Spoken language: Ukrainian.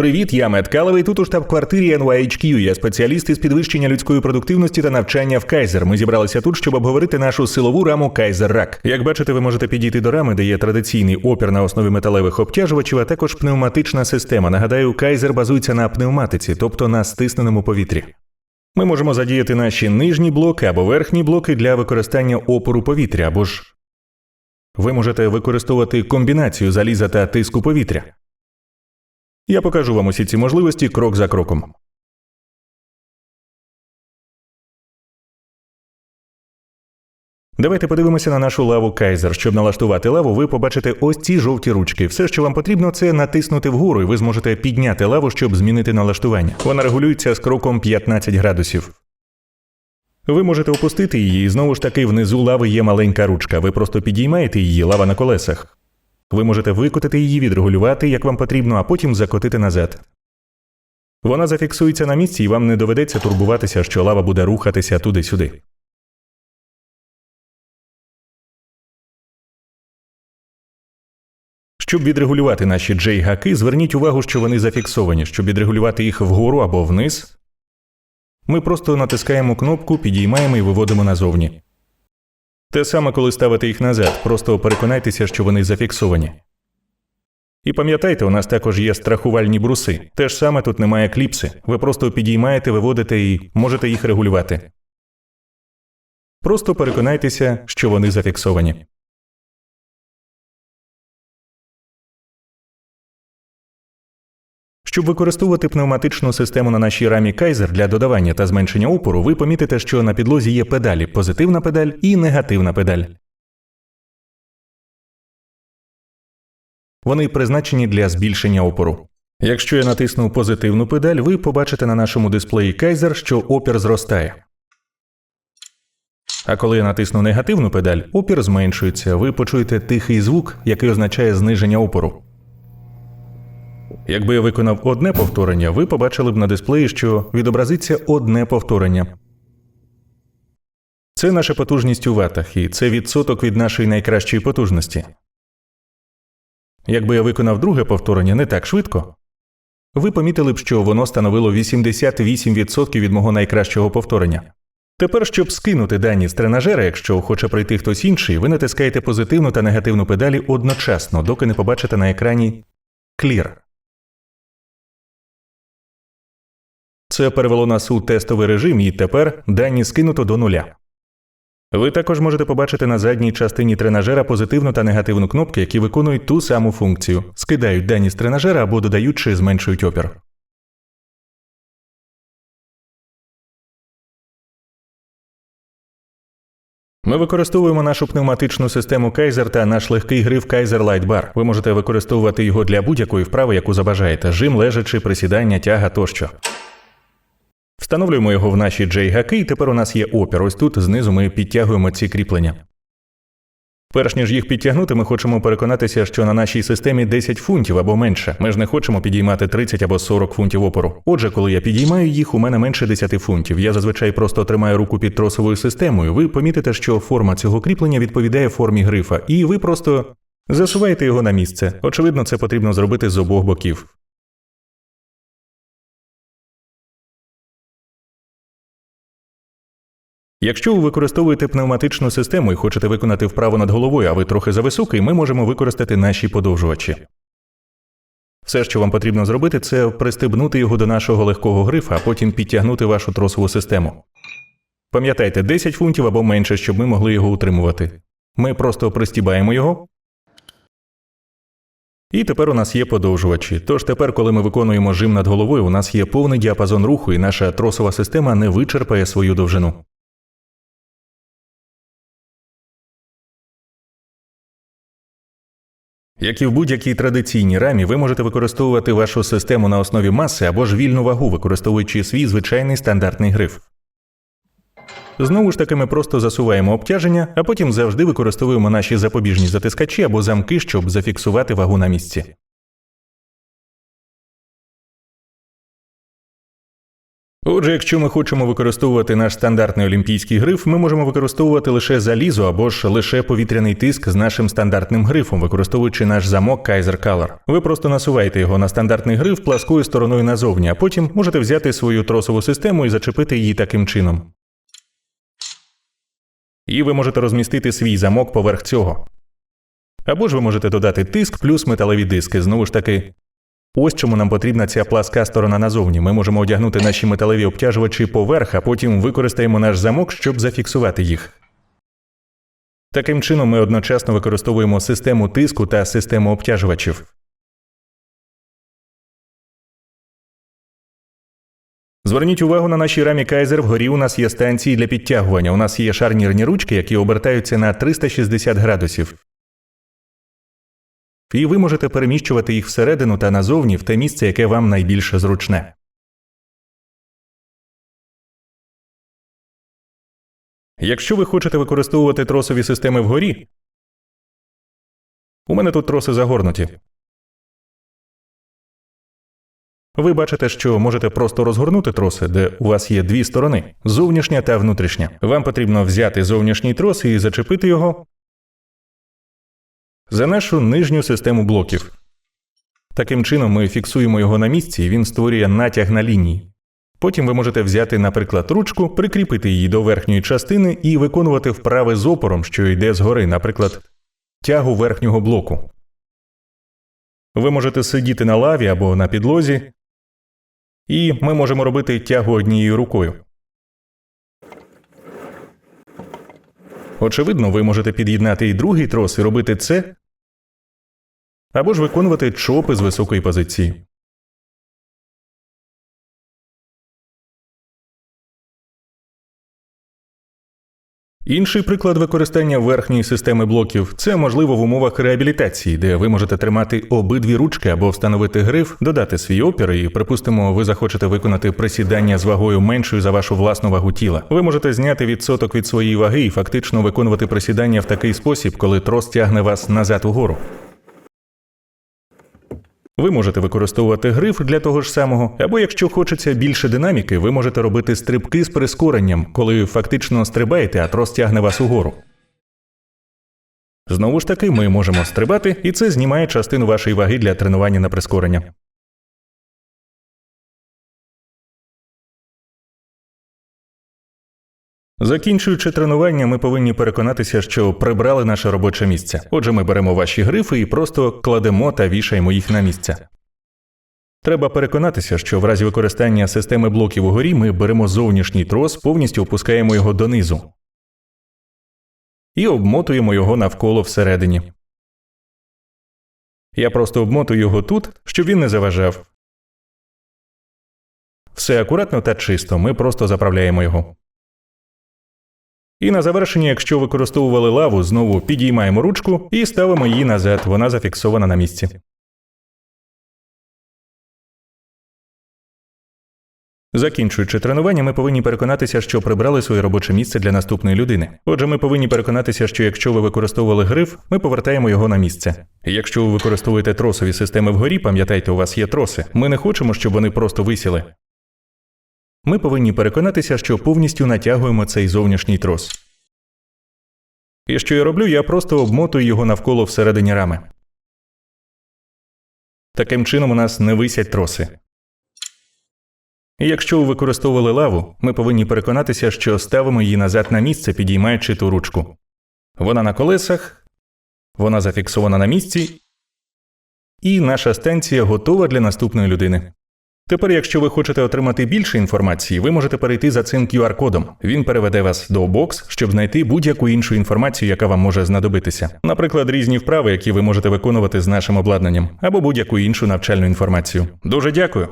Привіт, я Мет Каловий. Тут у штаб-квартирі NYHQ. Я спеціаліст із підвищення людської продуктивності та навчання в Кайзер. Ми зібралися тут, щоб обговорити нашу силову раму Кайзер Рак. Як бачите, ви можете підійти до рами, де є традиційний опір на основі металевих обтяжувачів, а також пневматична система. Нагадаю, Кайзер базується на пневматиці, тобто на стисненому повітрі. Ми можемо задіяти наші нижні блоки або верхні блоки для використання опору повітря, або ж ви можете використовувати комбінацію заліза та тиску повітря. Я покажу вам усі ці можливості крок за кроком. Давайте подивимося на нашу лаву Кайзер. Щоб налаштувати лаву, ви побачите ось ці жовті ручки. Все, що вам потрібно, це натиснути вгору, і ви зможете підняти лаву, щоб змінити налаштування. Вона регулюється з кроком 15 градусів. Ви можете опустити її, і знову ж таки внизу лави є маленька ручка. Ви просто підіймаєте її, лава на колесах. Ви можете викотити її, відрегулювати, як вам потрібно, а потім закотити назад. Вона зафіксується на місці, і вам не доведеться турбуватися, що лава буде рухатися туди-сюди. Щоб відрегулювати наші J-гаки, зверніть увагу, що вони зафіксовані. Щоб відрегулювати їх вгору або вниз, ми просто натискаємо кнопку, підіймаємо і виводимо назовні. Те саме, коли ставите їх назад, просто переконайтеся, що вони зафіксовані. І пам'ятайте, у нас також є страхувальні бруси. Те ж саме тут немає кліпси. Ви просто підіймаєте, виводите і можете їх регулювати. Просто переконайтеся, що вони зафіксовані. Щоб використовувати пневматичну систему на нашій рамі Kaiser для додавання та зменшення опору, ви помітите, що на підлозі є педалі позитивна педаль і негативна педаль. Вони призначені для збільшення опору. Якщо я натисну позитивну педаль, ви побачите на нашому дисплеї Kaiser, що опір зростає. А коли я натисну негативну педаль, опір зменшується. Ви почуєте тихий звук, який означає зниження опору. Якби я виконав одне повторення, ви побачили б на дисплеї, що відобразиться одне повторення. Це наша потужність у ватах, і це відсоток від нашої найкращої потужності. Якби я виконав друге повторення не так швидко, ви помітили б, що воно становило 88% від мого найкращого повторення. Тепер, щоб скинути дані з тренажера, якщо хоче прийти хтось інший, ви натискаєте позитивну та негативну педалі одночасно, доки не побачите на екрані Clear. Це перевело нас у тестовий режим, і тепер дані скинуто до нуля. Ви також можете побачити на задній частині тренажера позитивну та негативну кнопки, які виконують ту саму функцію, скидають дані з тренажера або додають чи зменшують опір. Ми використовуємо нашу пневматичну систему Kaiser та наш легкий гриф Kaiser Light Bar. Ви можете використовувати його для будь-якої вправи, яку забажаєте: жим, лежачи, присідання, тяга тощо. Встановлюємо його в наші J-гаки, і тепер у нас є опір. Ось тут знизу ми підтягуємо ці кріплення. Перш ніж їх підтягнути, ми хочемо переконатися, що на нашій системі 10 фунтів або менше. Ми ж не хочемо підіймати 30 або 40 фунтів опору. Отже, коли я підіймаю їх, у мене менше 10 фунтів. Я зазвичай просто тримаю руку під тросовою системою. Ви помітите, що форма цього кріплення відповідає формі грифа, і ви просто засуваєте його на місце. Очевидно, це потрібно зробити з обох боків. Якщо ви використовуєте пневматичну систему і хочете виконати вправу над головою, а ви трохи зависокий, ми можемо використати наші подовжувачі. Все, що вам потрібно зробити, це пристебнути його до нашого легкого грифа, а потім підтягнути вашу тросову систему. Пам'ятайте, 10 фунтів або менше, щоб ми могли його утримувати. Ми просто пристібаємо його. І тепер у нас є подовжувачі. Тож тепер, коли ми виконуємо жим над головою, у нас є повний діапазон руху, і наша тросова система не вичерпає свою довжину. Як і в будь-якій традиційній рамі, ви можете використовувати вашу систему на основі маси або ж вільну вагу, використовуючи свій звичайний стандартний гриф. Знову ж таки, ми просто засуваємо обтяження, а потім завжди використовуємо наші запобіжні затискачі або замки, щоб зафіксувати вагу на місці. Отже, якщо ми хочемо використовувати наш стандартний олімпійський гриф, ми можемо використовувати лише залізо або ж лише повітряний тиск з нашим стандартним грифом, використовуючи наш замок Kaiser Color. Ви просто насуваєте його на стандартний гриф пласкою стороною назовні, а потім можете взяти свою тросову систему і зачепити її таким чином. І ви можете розмістити свій замок поверх цього. Або ж ви можете додати тиск плюс металеві диски. Знову ж таки, ось чому нам потрібна ця пласка сторона назовні. Ми можемо одягнути наші металеві обтяжувачі поверх, а потім використаємо наш замок, щоб зафіксувати їх. Таким чином, ми одночасно використовуємо систему тиску та систему обтяжувачів. Зверніть увагу на нашій рамі Kaiser. Вгорі у нас є станції для підтягування. У нас є шарнірні ручки, які обертаються на 360 градусів. І ви можете переміщувати їх всередину та назовні в те місце, яке вам найбільше зручне. Якщо ви хочете використовувати тросові системи вгорі, у мене тут троси загорнуті. Ви бачите, що можете просто розгорнути троси, де у вас є дві сторони зовнішня та внутрішня. Вам потрібно взяти зовнішній трос і зачепити його за нашу нижню систему блоків. Таким чином ми фіксуємо його на місці, і він створює натяг на лінії. Потім ви можете взяти, наприклад, ручку, прикріпити її до верхньої частини і виконувати вправи з опором, що йде згори, наприклад, тягу верхнього блоку. Ви можете сидіти на лаві або на підлозі, і ми можемо робити тягу однією рукою. Очевидно, ви можете під'єднати і другий трос і робити це, або ж виконувати чопи з високої позиції. Інший приклад використання верхньої системи блоків це можливо в умовах реабілітації, де ви можете тримати обидві ручки або встановити гриф, додати свій опір, і, припустимо, ви захочете виконати присідання з вагою меншою за вашу власну вагу тіла. Ви можете зняти відсоток від своєї ваги і фактично виконувати присідання в такий спосіб, коли трос тягне вас назад угору. Ви можете використовувати гриф для того ж самого, або якщо хочеться більше динаміки, ви можете робити стрибки з прискоренням, коли фактично стрибаєте, а трос тягне вас угору. Знову ж таки, ми можемо стрибати, і це знімає частину вашої ваги для тренування на прискорення. Закінчуючи тренування, ми повинні переконатися, що прибрали наше робоче місце. Отже, ми беремо ваші грифи і просто кладемо та вішаємо їх на місце. Треба переконатися, що в разі використання системи блоків угорі ми беремо зовнішній трос, повністю опускаємо його донизу і обмотуємо його навколо всередині. Я просто обмотую його тут, щоб він не заважав. Все акуратно та чисто, ми просто заправляємо його. І на завершення, якщо використовували лаву, знову підіймаємо ручку і ставимо її назад, вона зафіксована на місці. Закінчуючи тренування, ми повинні переконатися, що прибрали своє робоче місце для наступної людини. Отже, ми повинні переконатися, що якщо ви використовували гриф, ми повертаємо його на місце. Якщо ви використовуєте тросові системи вгорі, пам'ятайте, у вас є троси. Ми не хочемо, щоб вони просто висіли. Ми повинні переконатися, що повністю натягуємо цей зовнішній трос. І що я роблю, я просто обмотую його навколо всередині рами. Таким чином у нас не висять троси. І якщо ви використовували лаву, ми повинні переконатися, що ставимо її назад на місце, підіймаючи ту ручку. Вона на колесах, вона зафіксована на місці, і наша станція готова для наступної людини. Тепер, якщо ви хочете отримати більше інформації, ви можете перейти за цим QR-кодом. Він переведе вас до бокс, щоб знайти будь-яку іншу інформацію, яка вам може знадобитися. Наприклад, різні вправи, які ви можете виконувати з нашим обладнанням, або будь-яку іншу навчальну інформацію. Дуже дякую.